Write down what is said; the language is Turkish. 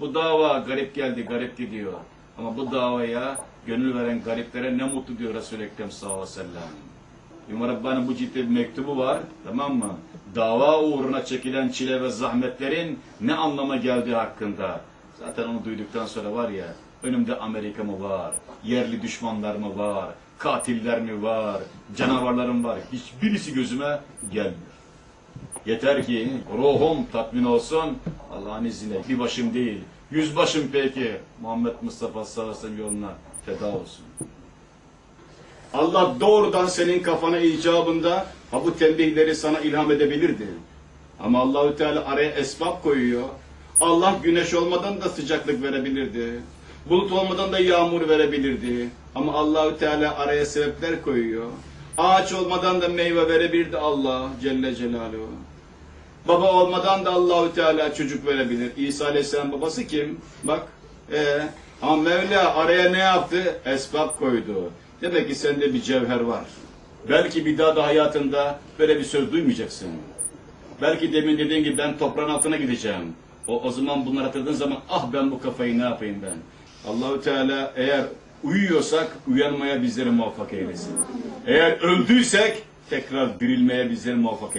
Bu dava garip geldi, garip gidiyor. Ama bu davaya gönül veren gariplere ne mutlu diyor Resul-i Ekrem sallallahu aleyhi ve sellem. İmam Rabbani'nin bu ciddi bir mektubu var. Tamam mı? Dava uğruna çekilen çile ve zahmetlerin ne anlama geldiği hakkında. Zaten onu duyduktan sonra var ya, önümde Amerika mı var, yerli düşmanlar mı var, katiller mi var, canavarlarım var. Hiçbirisi gözüme gelmiyor. Yeter ki ruhum tatmin olsun. Allah'ın izniyle bir başım değil, yüz başım peki. Muhammed Mustafa sallallahu aleyhi ve sellem yoluna feda olsun. Allah doğrudan senin kafana icabında ha bu tembihleri sana ilham edebilirdi. Ama Allahü Teala araya esbab koyuyor. Allah güneş olmadan da sıcaklık verebilirdi. Bulut olmadan da yağmur verebilirdi. Ama Allahü Teala araya sebepler koyuyor. Ağaç olmadan da meyve verebilirdi Allah Celle Celaluhu. Baba olmadan da Allahü Teala çocuk verebilir. İsa Aleyhisselam babası kim? Bak. Ee, ama Mevla araya ne yaptı? Esbab koydu. Demek ki sende bir cevher var. Belki bir daha da hayatında böyle bir söz duymayacaksın. Belki demin dediğin gibi ben toprağın altına gideceğim. O, o zaman bunları hatırladığın zaman ah ben bu kafayı ne yapayım ben. Allahü Teala eğer uyuyorsak uyanmaya bizleri muvaffak eylesin. Eğer öldüysek tekrar dirilmeye bizleri muvaffak eylesin.